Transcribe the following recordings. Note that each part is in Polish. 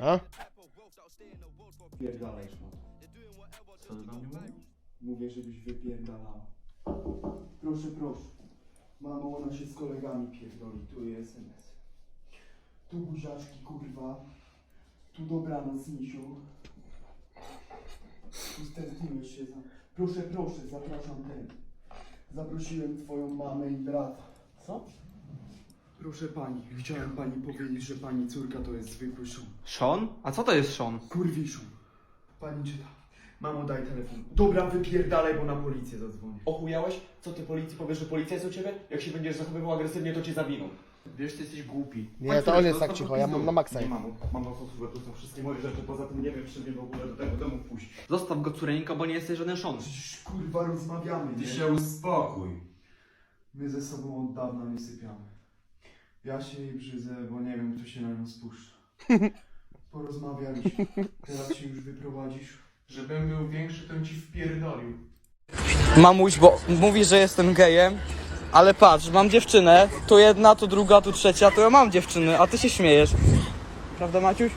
A? Pierdalaj szmat. Co ty do mnie mówisz? Mówię, żebyś wypierdalała. Proszę, proszę. Mamo, ona się z kolegami pierdoli. Tu jest SMS. Tu buziaczki, kurwa. Tu dobranoc, misiu. Tu stęskniłeś się za... Proszę, proszę, zapraszam ten. Zaprosiłem twoją mamę i brata. Co? Proszę pani, chciałem pani powiedzieć, że pani córka to jest zwykły szum. Sean? A co to jest Sean? Kurwiszum. Pani czyta. Mamo, daj telefon. Dobra, wypierdalaj, bo na policję zadzwonię. Ochujałeś? Co ty policji powiesz, że policja jest u ciebie? Jak się będziesz zachowywał agresywnie, to cię zawiną. Wiesz, ty jesteś głupi. Nie, to on jest tak cicho, ja mam na maksa. Nie mam, mam słuchaj, tu są wszystkie moje rzeczy, poza tym nie wiem, czy mnie w ogóle do tego domu wpuścić. Zostaw go córeńko, bo nie jesteś żaden Sean. Przecież kurwa rozmawiamy, Ty nie? się uspokój. My ze sobą od dawna nie sypiamy. Ja się jej brzydzę, bo nie wiem, kto się na nią spuszcza. Porozmawialiśmy. Teraz się już wyprowadzisz. Żebym był większy, to bym ci wpierdolił. Mamuś, bo mówisz, że jestem gejem, ale patrz, mam dziewczynę, tu jedna, tu druga, tu trzecia, to ja mam dziewczyny, a ty się śmiejesz. Prawda Maciuś?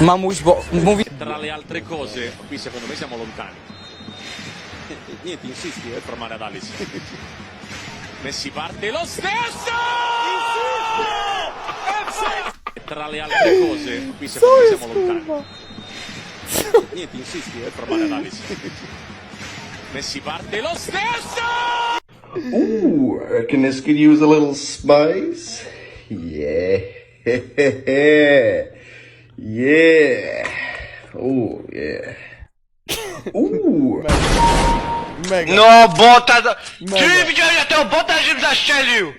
Mamuś, bo mówi... Tra le altre cose, qui secondo me siamo lontani. Niente, insisti per formare analisi. Messi parte lo stesso! Tra le altre cose, qui secondo me siamo lontani. Niente, insisti per formare analisi. Messi parte lo stesso! Ooh, I reckon this could use a little spice. Yeah. yeah. Oh, yeah. Ooh. Mega. No, bota... Ty widziałeś jak tego bota, żebym zastrzelił!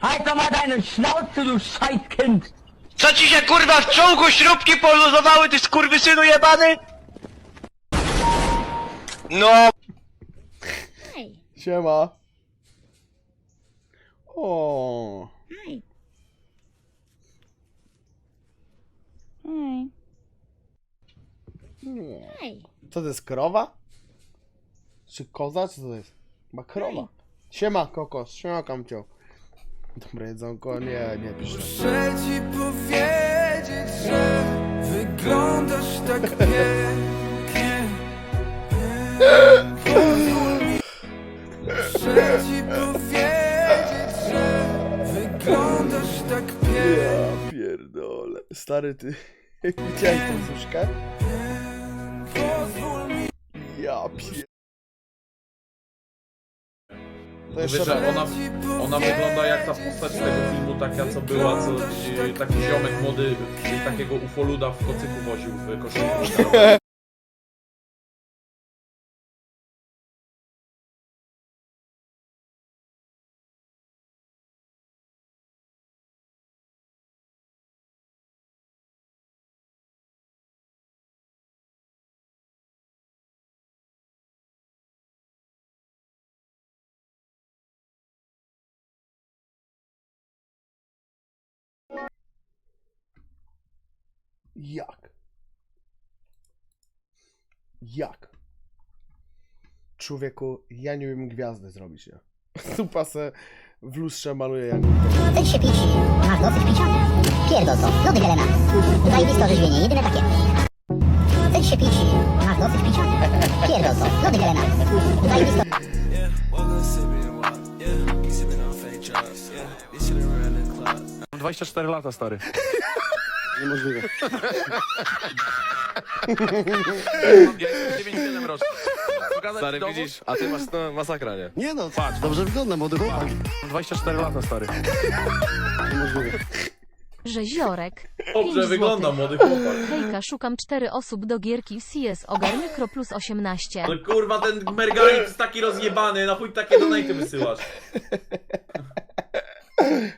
Halt doch mal deinen Schnauze, du Scheißkind! Co ci się kurwa w czołgu śrubki poluzowały, ty skurwysynu jebany? No, Siema. O. Hej. Co to jest krowa? Czy koza? Co to jest? Chyba krowa. Siema kokos, siema kamcio. Dobre jedzonko, nie, nie piszę. Muszę ci powiedzieć, że wyglądasz tak pięknie. Pozwól mi. Muszę ci powiedzieć, że wyglądasz tak pięknie. Ja pierdolę. Stary ty. Widziałeś tą suszkę? Pozwól mi. Ja pier... To że ona, ona wygląda jak ta postać z tego filmu, taka co była, co y, taki ziomek młody takiego ufoluda w kocyku woził w koszulku. Jak? Jak? Człowieku, ja nie wiem gwiazdy zrobić, nie? Supa se w lustrze maluje jak... Chcesz się pić? Masz dosyć picia? Pierdol to. Lody Helena. Zajebiste orzeźwienie, jedyne takie. Chcesz się pić? Masz dosyć picia? Pierdol to. Lody Helena. Zajebiste 24 lata, stary. Niemożliwe. Ja jestem 97 roczny. Pokazać Stary, dowód? widzisz, a ty masz no, masakra, nie? Nie no, patrz, dobrze wygląda młody chłopak. 24 lata, stary. Niemożliwe. Rzeziorek. Dobrze wygląda młody chłopak. Hejka, szukam cztery osób do gierki CS Ogar Mikro plus 18. No kurwa, ten Mergalit jest taki rozjebany, na chuj takie donaty wysyłasz.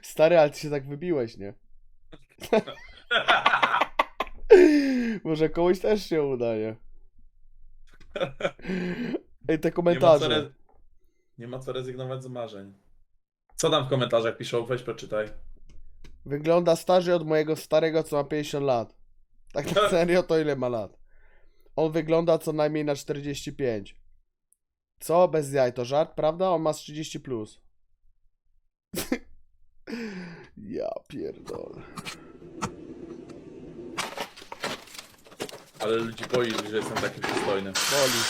Stary, ale ty się tak wybiłeś, nie? Może komuś też się uda, nie? Ej, te Nie ma, komentarze. re... nie ma co rezygnować z marzeń. Co tam w komentarzach piszą? Weź przeczytaj. Wygląda starzy od mojego starego, co ma 50 lat. Tak na serio, to ile ma lat? On wygląda co najmniej na 45. Co? Bez jaj, to żart, prawda? On ma z 30 plus. ja pierdolę. Ale ludzi boi, że jestem taki przystojny. Boli.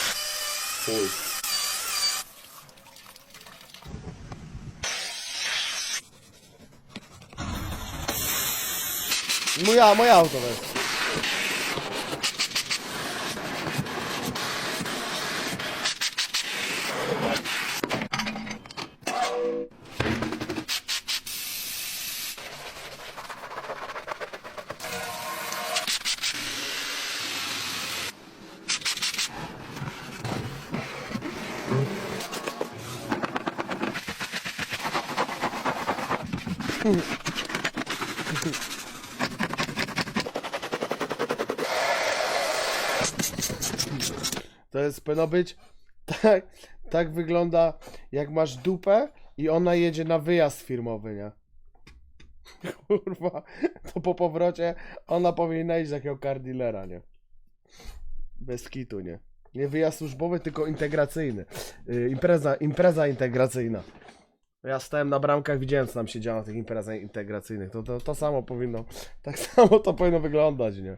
Chuj. Moja, moje auto weź. Powinno być tak, tak wygląda jak masz dupę i ona jedzie na wyjazd firmowy, nie? Kurwa, to po powrocie ona powinna iść do takiego car dealera, nie? Bez kitu, nie? Nie wyjazd służbowy, tylko integracyjny. Yy, impreza, impreza integracyjna. Ja stałem na bramkach, widziałem co tam się działo na tych imprezach integracyjnych. To, to, to samo powinno, tak samo to powinno wyglądać, nie?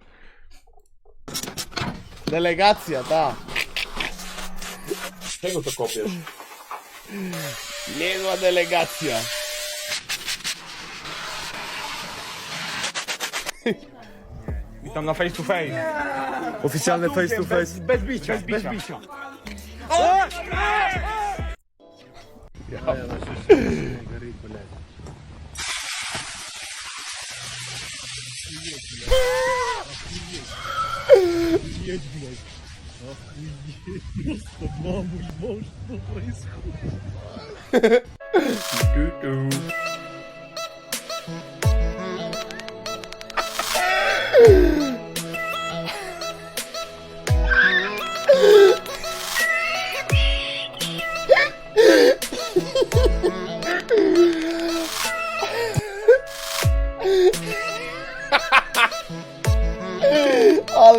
Delegacja, tak. Czego to kopiesz? Niezła delegacja. Witam na face to face. Oficjalne face to face. Bez bicia, bez bicia. Охуеть, маму, может, что происходит?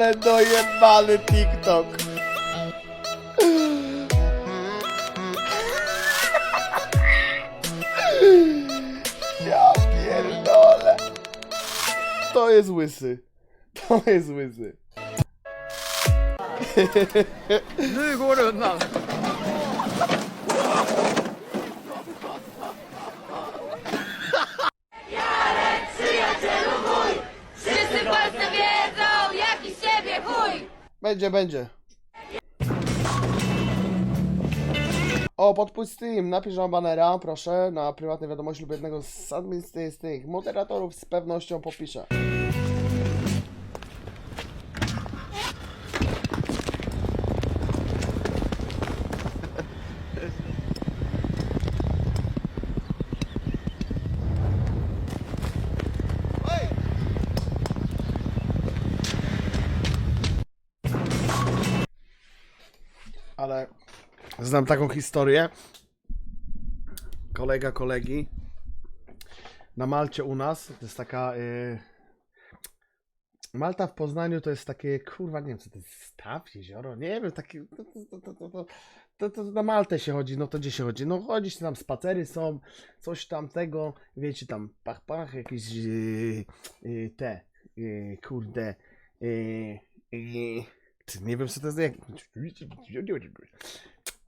Ale dojebany TikTok. Ja pierdolę. To jest łysy. To jest łysy. Nu går det undan. Wszyscy w Polsce wiedzą, jaki z siebie chuj! Będzie, będzie. O, podpój Steam, napisz nam banera, proszę, na prywatnej wiadomości lub jednego z administracyjnych moderatorów z pewnością popiszę. Ale znam taką historię. Kolega kolegi na Malcie u nas, to jest taka y, Malta w Poznaniu to jest takie, kurwa, nie wiem co to jest, staw, jezioro, nie wiem, takie to, to, to, to, na Maltę się chodzi, no to gdzie się chodzi? No chodzi się tam, spacery są, coś tam tego, wiecie, tam pach, pach, jakieś yy, yy, te, yy, kurde, yy, yy, nie wiem co to jest.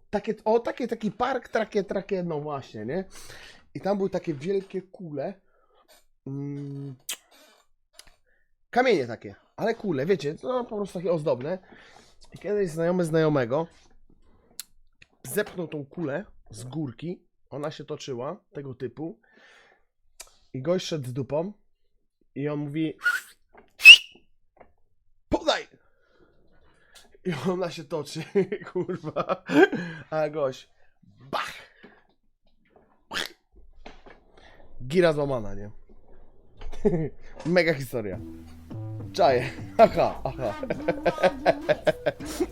Takie, o, takie, taki park, takie, takie, no właśnie, nie? I tam były takie wielkie kule, mm, kamienie takie, ale kule, wiecie, no po prostu takie ozdobne. I kiedyś znajomy znajomego zepchnął tą kulę z górki, ona się toczyła, tego typu, i gość szedł z dupą i on mówi I ona się toczy, kurwa, a gość bach! Gira złamana, nie? Mega historia. Czaję. Aha, aha.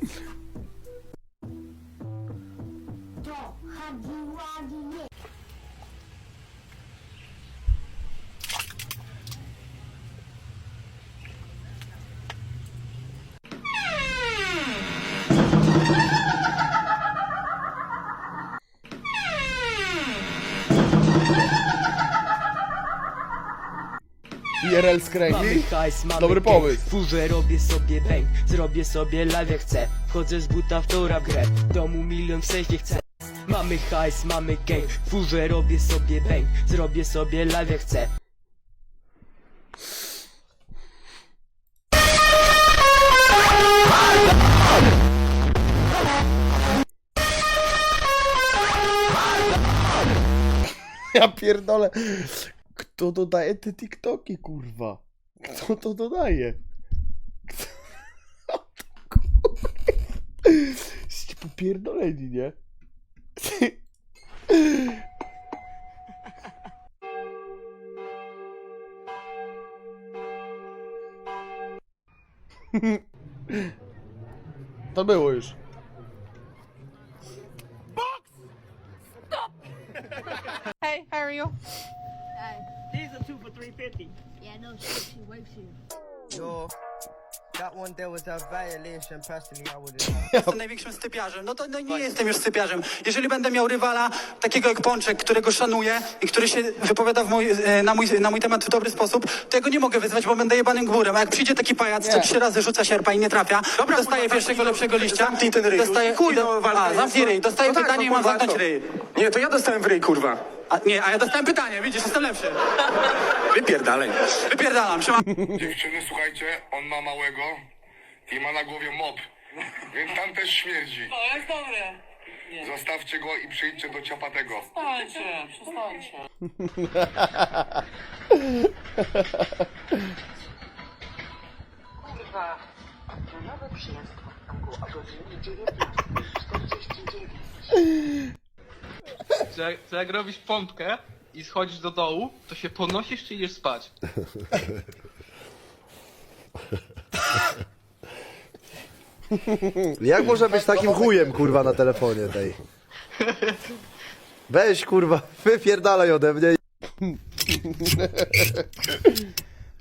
IRL skręgi? Dobry pomysł. Furze robię sobie bang, zrobię sobie live jak chcę Wchodzę z buta w tora w grę, w domu milion w sensie chcę Mamy hajs, mamy gang, furze robię sobie bang, zrobię sobie live jak chcę Ja pierdolę. Kto dodaje te TikToki, kurwa? Kto to dodaje? Kto? Jesteście popierdoleni, nie? To było już. Hey, how are you? These are two for 350. Yeah, no shit, she works here. Yo, that one there was a violation, personally I would Jestem największym stypiarzem. No to no nie jestem już stypiarzem. Jeżeli będę miał rywala, takiego jak Pączek, którego szanuję i który się wypowiada w mój, e, na, mój, na mój temat w dobry sposób, to ja go nie mogę wyzwać, bo będę jebanym gburem. A jak przyjdzie taki pajac, co trzy razy rzuca sierpa i nie trafia, dostaje pierwszego lepszego liścia, Zamknij ten ryj. dostaje, Chuj, no, walka a, jest. zamknij ryj, dostaje No tak, pytanie no i mam kurwa, zamknąć to- ryj. Nie, to ja dostałem w ryj, kurwa. A, nie, a ja dostałem pytanie, widzisz, jestem lepszy. Wypierdalej. Wypierdalam, siema. Dziewczyny, słuchajcie, on ma małego i ma na głowie mop, więc tam też śmierdzi. To jest dobre. Zostawcie go i przyjdźcie do ciapatego. Przestańcie, przestańcie. Kurwa. Nowy przyjazd w godzinie 19.49. Co jak, co jak robisz pompkę i schodzisz do dołu, to się ponosisz czy idziesz spać? Jak można być takim chujem, kurwa, na telefonie tej? Weź, kurwa, wypierdalaj ode mnie.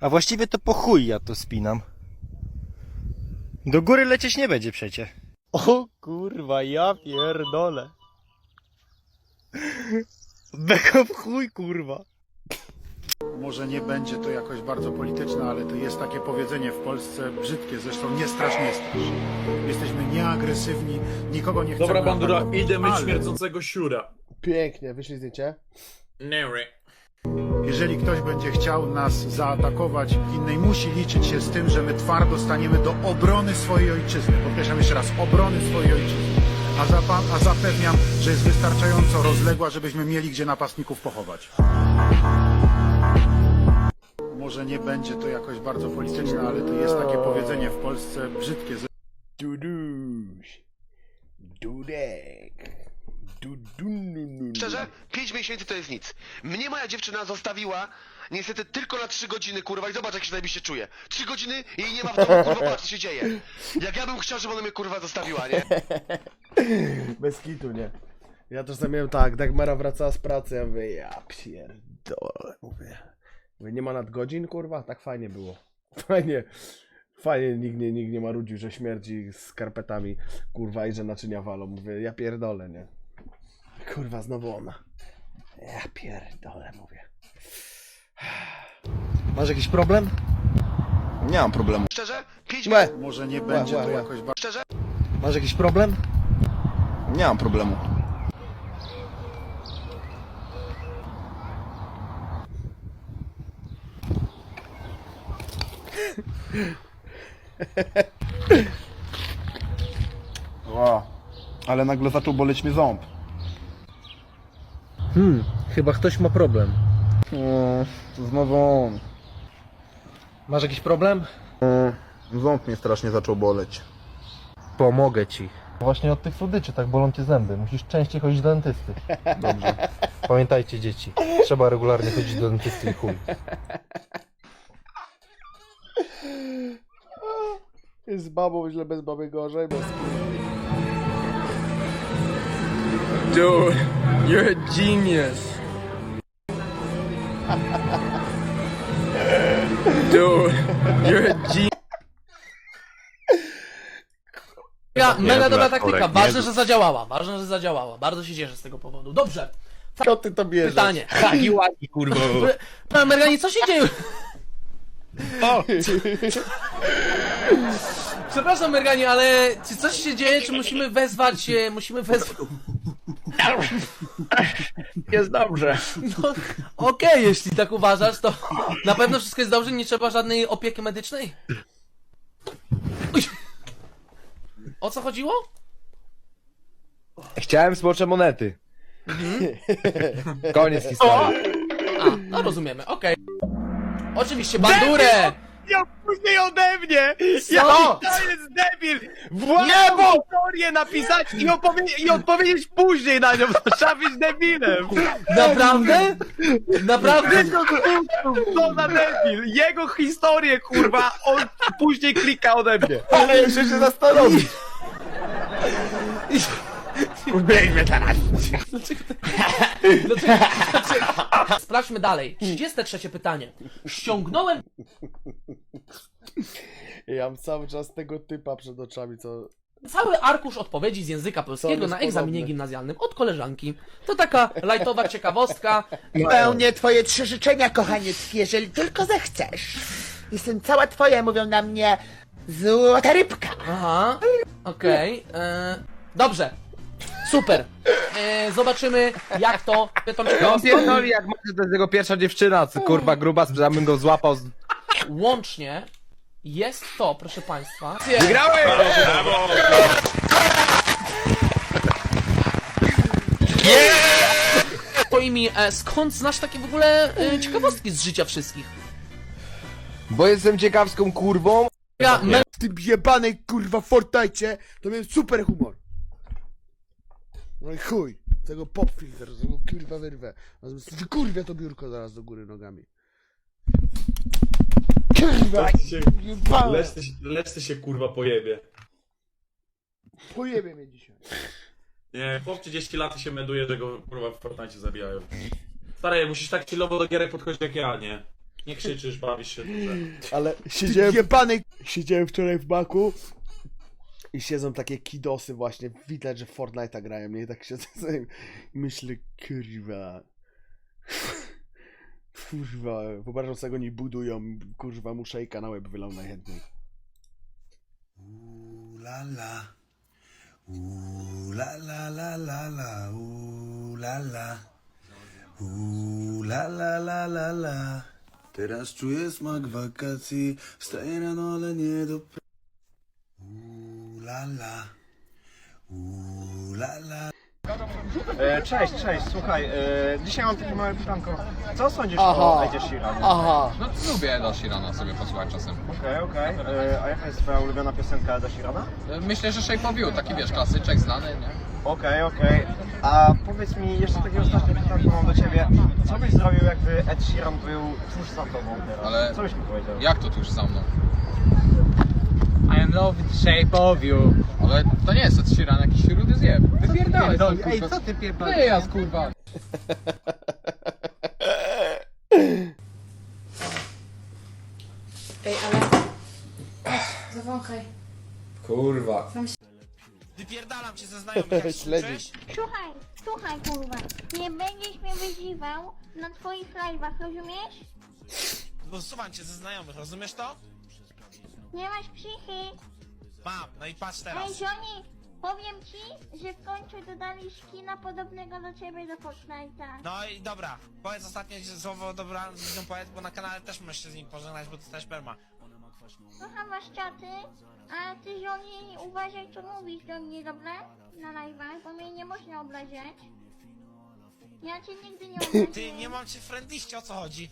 A właściwie to po chuj ja to spinam. Do góry lecieć nie będzie przecie. O kurwa, ja pierdolę. Beko w chuj, kurwa. Może nie będzie to jakoś bardzo polityczne, ale to jest takie powiedzenie w Polsce brzydkie, zresztą nie strasz, nie strasz. Jesteśmy nieagresywni, nikogo nie chcemy Dobra bandura, atakować, idę myć ale śmierdzącego siura. Pięknie, wyszli zdjęcie. Nery. Jeżeli ktoś będzie chciał nas zaatakować innej, musi liczyć się z tym, że my twardo staniemy do obrony swojej ojczyzny. Podkreślam jeszcze raz, obrony swojej ojczyzny. A, zapa- a zapewniam, że jest wystarczająco rozległa, żebyśmy mieli gdzie napastników pochować. Może nie będzie to jakoś bardzo polityczne, ale to jest takie powiedzenie w Polsce brzydkie. Duduś. Dudek. Dudununu. Szczerze? 5 miesięcy to jest nic. Mnie moja dziewczyna zostawiła niestety tylko na 3 godziny, kurwa, i zobacz jak się najbliżej czuję. 3 godziny i nie ma w domu, kurwa, patrz co się dzieje. Jak ja bym chciał, żeby ona mnie kurwa zostawiła, nie? Bez kitu, nie? Ja czasem miałem tak, Dagmara wracała z pracy, ja mówię, ja pierdolę, mówię. Mówię, nie ma nadgodzin, kurwa? Tak fajnie było. Fajnie, fajnie, nikt nie, nikt nie marudził, że śmierdzi z skarpetami, kurwa, i że naczynia walą. Mówię, ja pierdolę, nie? Kurwa, znowu ona. Ja pierdolę, mówię. Masz jakiś problem? Nie mam problemu. Szczerze? 5 Łe, Może nie będzie to jakoś bardzo... Szczerze? Masz jakiś problem? Nie mam problemu. O, ale nagle zaczął boleć mnie ząb. Hmm, chyba ktoś ma problem. O, znowu on. Masz jakiś problem? O, ząb mnie strasznie zaczął boleć. Pomogę ci. Właśnie od tych słodyczy tak bolą cię zęby. Musisz częściej chodzić do dentysty. Dobrze. Pamiętajcie dzieci, trzeba regularnie chodzić do dentysty i chuj. Jest z babą źle, bez baby gorzej, bez Dude, you're a genius. Dude, you're a genius. Mega, mega dobra taktyka, ważne, że zadziałała, ważne, że zadziałała. Bardzo się cieszę z tego powodu. Dobrze, Co ty to bierzesz? pytanie. Hagi łagi, kurwa. Pan Mergani, co się dzieje? Przepraszam, Merganie, ale czy coś się dzieje, czy musimy wezwać, musimy wezwać... Jest dobrze. No, okej, jeśli tak uważasz, to na pewno wszystko jest dobrze, nie trzeba żadnej opieki medycznej? Uj. O co chodziło? Chciałem smocze monety. Koniec historii. A, no rozumiemy, okej. Oczywiście, bandurę! Ja później ode mnie! Co? Ja, to jest debil! Własną historię napisać i, opowie- i odpowiedzieć później na nią, to trzeba być debilem! Naprawdę? Naprawdę? Co za debil! Jego historię, kurwa, on później klika ode mnie. Ale jeszcze się zastanowić. Ubiegnę teraz! Dlaczego, Sprawdźmy dalej. 33 pytanie. Ściągnąłem Ja mam cały czas tego typa przed oczami, co... cały arkusz odpowiedzi z języka polskiego na egzaminie podobne. gimnazjalnym od koleżanki. To taka lajtowa ciekawostka. Spełnię twoje trzy życzenia, kochaniec, jeżeli tylko zechcesz. Jestem cała twoja, mówią na mnie złota rybka. Aha, okej. e, Dobrze. Super. E, zobaczymy, jak to. to No ciekawostką. pierdoli, jak może to jest jego pierwsza dziewczyna, co kurwa gruba, ja bym go złapał z... Łącznie jest to, proszę Państwa. Wygrałem! Powiedz mi, e, skąd znasz takie w ogóle e, ciekawostki z życia wszystkich? Bo jestem ciekawską kurwą. Ja, me, W tym jebanej kurwa Fortnite to miałem super humor. No i chuj. Tego pop filter, tego kurwa wyrwę. Kurwa to biurko zaraz do góry nogami. Kurwa! Leszty się kurwa pojebie. Pojebie mnie dzisiaj. Nie, chłop 30 lat i się meduje, że go kurwa w Fortnite zabijają. Stary, musisz tak chillowo do gierek podchodzić jak ja, nie? Nie krzyczysz, bawisz się dobrze. Ale siedziałem, jebanej... siedziałem wczoraj w baku i siedzą takie kidosy właśnie, widać, że w Fortnite'a grają, nie? I tak siedzę sobie i myślę, kurwa... Kurwa, wyobrażam sobie, oni budują, kurwa, mu szejka na łeb wylał najchętniej. Ooh la la. La la la la la. Ooh la la. Ooh la la la la la. Teraz czuję smak wakacji. Wstaję rano, ale nie do. Ooh la la. E, cześć, cześć, słuchaj, e, dzisiaj mam takie małe pytanko. Co sądzisz Aha. o Edzie Sheeran? Aha, No lubię Eda Sheerana sobie posłuchać czasem. Okej, okej. E, A jaka jest twoja ulubiona piosenka Eda Sheerana? Myślę, że Shape of You, taki wiesz, klasyczek znany, nie? Okej, okej. A powiedz mi, jeszcze takie ostatnie pytanko mam do ciebie. Co byś zrobił, jakby Ed Sheeran był tuż za tobą teraz? Ale- Co byś mi powiedział? Jak to tuż za mną? I am love the shape of you. Ale to nie jest Ed Sheeran, jakiś rudy zjeb. Stąd, Ej, co ty pierdolisz? Wyjazd, kurwa. Ej, ale... Zawąchaj. Kurwa. Wypierdalam cię ze znajomych, jak Śledzisz. Słuchaj, słuchaj kurwa. Nie będziesz mnie wyzywał na twoich live'ach, rozumiesz? Usuwam cię ze znajomych, rozumiesz to? Nie masz psychy. Mam, no i patrz Ej, teraz. Powiem ci, że w końcu dodali skina podobnego do ciebie do Fortnite'a. No i dobra, powiedz ostatnie słowo dobra z nią powiedz, bo na kanale też możesz się z nim pożegnać, bo dostajesz perma. Słucham was czaty, a ty Johnny uważaj co mówisz do mnie, dobra? Na live'ach, bo mnie nie można obrażać. Ja cię nigdy nie obrażę. Ty, nie mam cię w friendliście, o co chodzi?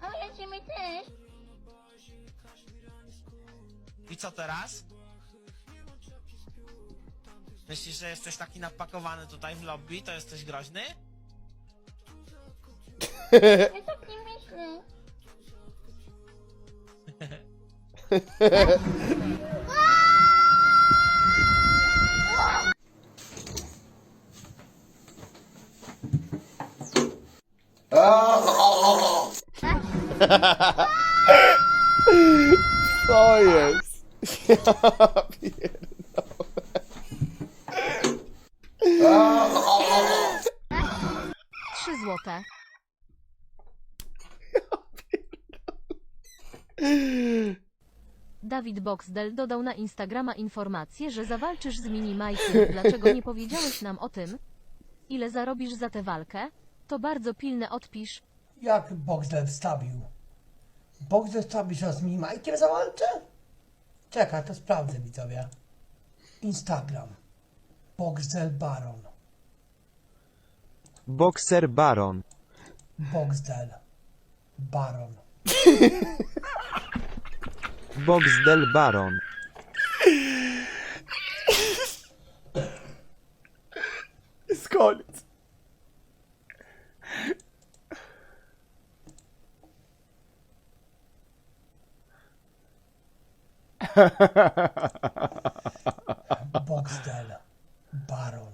Ale ja ciebie też. I co teraz? Myślisz, że jesteś taki napakowany tutaj w lobby, to jesteś groźny? Ja tak nie myślę. Co jest? Ja. Trzy złote. Dawid Boxdel dodał na Instagrama informację, że zawalczysz z Minimajkiem. Dlaczego nie powiedziałeś nam o tym? Ile zarobisz za tę walkę? To bardzo pilne odpisz. Jak Boxdel wstawił? Boxdel wstawił, że z Minimajkiem zawalczę? Czekaj, to sprawdzę widzowie. Instagram. Boxdel Baron. Bokser Baron. Boxdel. Baron. Boxdel Baron. Jest koniec. Boxdel. Baron.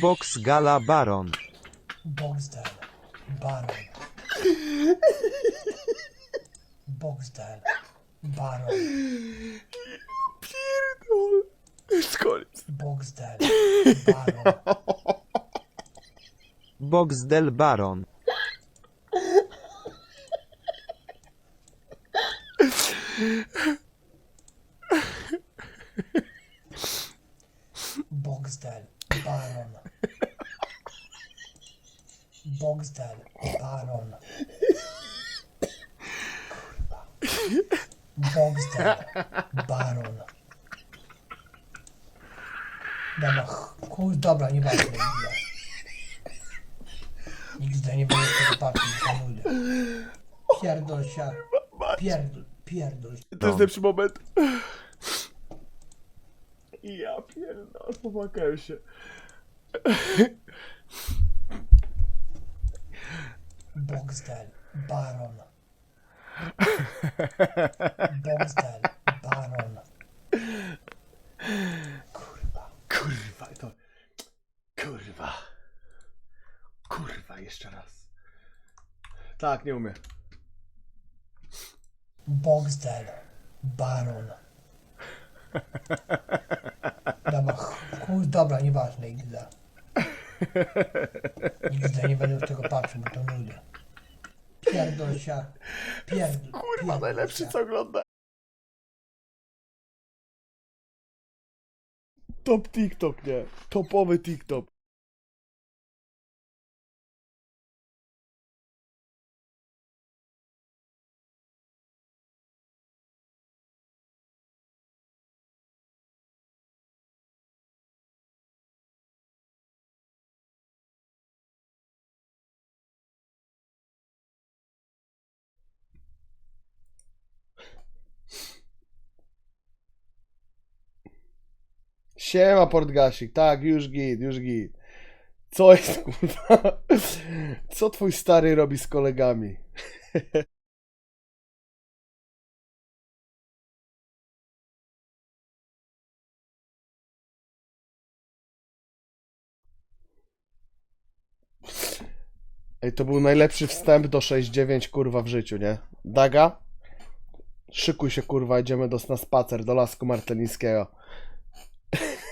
Box Gala Baron. Boxdel. Baron. Boxdel. Baron. Pierdol. Jest koniec. Boxdel. Baron. Boxdel Baron. Boxdel. Baron. Boxdel. Baron. Kurwa. Boxdel. Baron. Dobra, chuj, dobra, nie ważne. Nigdy. Nigdy nie będę tego patrzył, hamuję. Pierdol się. Pierdol, pierdol. To jest lepszy moment. Ja pierdolę, popłakałem się. Boxdel. Baron. Boxdel. Baron. Kurwa, to... Kurwa. Kurwa, jeszcze raz. Tak, nie umiem. Boxdel. Baron. Dobra, ch- chuj, dobra, nieważne, XD. XD, nie będę już tego patrzył, bo to nudy. Pierdol się. Pierdol. Kurwa, pierdol najlepszy co ogląda. Top TikTok, nie? Topowy TikTok. Siema Portgasik, tak, już git, już git. Co jest kurwa? Co twój stary robi z kolegami? Ej, to był najlepszy wstęp do 6-9 kurwa w życiu, nie? Daga? Szykuj się kurwa, idziemy do, na spacer do Lasku Martelińskiego.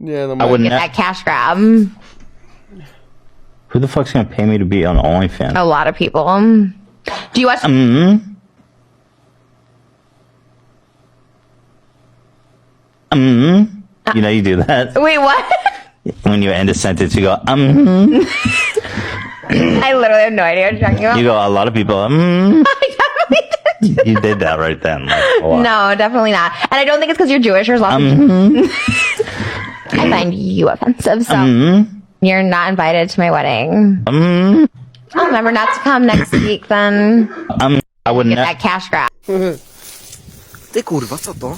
Nie no, I would mega. ne- That cash grab. Who the fuck's gonna pay me to be on OnlyFans? A lot of people. Do you watch? Mm. Mm. You know you do that Wait, what? when you end a sentence. You go um. I literally have no idea what you're talking about. You go. A lot of people. Um. you did that right then. Like. No, definitely not. And I don't think it's because you're Jewish. or something. Um. I find you offensive, so Um. you're not invited to my wedding. Um. I'll remember not to come next week then. Um. I would Get that cash grab. Ty kurwa, co to?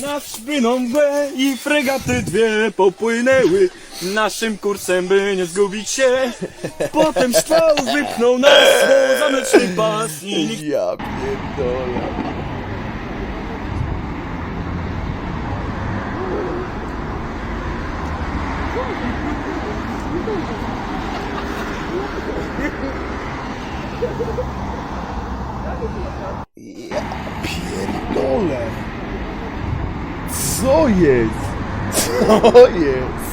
Na szpyną mgłę i fregaty dwie popłynęły Naszym kursem, by nie zgubić się Potem szkwał wypchnął nas bo zameczny pas i nikt Ja pierdolę. Ja pierdolę. Co jest? Co jest?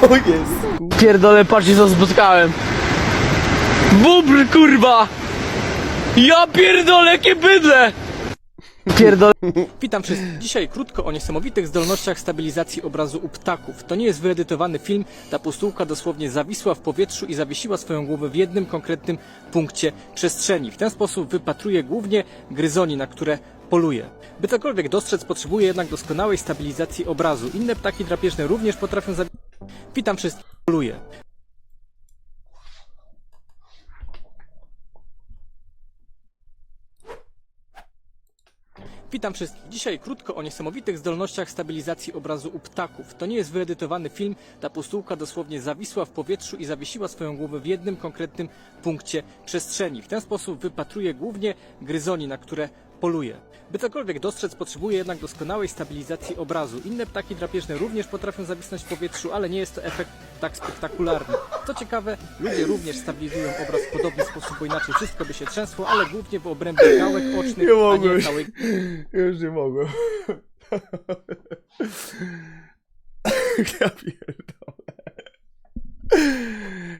Co jest? Pierdolę, patrzcie co spotkałem. Bubr, kurwa! Ja pierdolę, jakie bydle! Pierdolę. Witam wszystkich. Dzisiaj krótko o niesamowitych zdolnościach stabilizacji obrazu u ptaków. To nie jest wyedytowany film. Ta pustułka dosłownie zawisła w powietrzu i zawiesiła swoją głowę w jednym konkretnym punkcie przestrzeni. W ten sposób wypatruje głównie gryzoni, na które poluje. By cokolwiek dostrzec, potrzebuje jednak doskonałej stabilizacji obrazu. Inne ptaki drapieżne również potrafią. Witam wszystkich. Poluje. Witam wszystkich. Dzisiaj krótko o niesamowitych zdolnościach stabilizacji obrazu u ptaków. To nie jest wyedytowany film. Ta pustułka dosłownie zawisła w powietrzu i zawiesiła swoją głowę w jednym konkretnym punkcie przestrzeni. W ten sposób wypatruje głównie gryzoni, na które poluje. By cokolwiek dostrzec, potrzebuje jednak doskonałej stabilizacji obrazu. Inne ptaki drapieżne również potrafią zawisnąć w powietrzu, ale nie jest to efekt tak spektakularny. Co ciekawe, ludzie również stabilizują obraz w podobny sposób, bo inaczej wszystko by się trzęsło, ale głównie w obrębie gałek ocznych, Nie a nie całej Już nie mogłem. Ja pierdolę.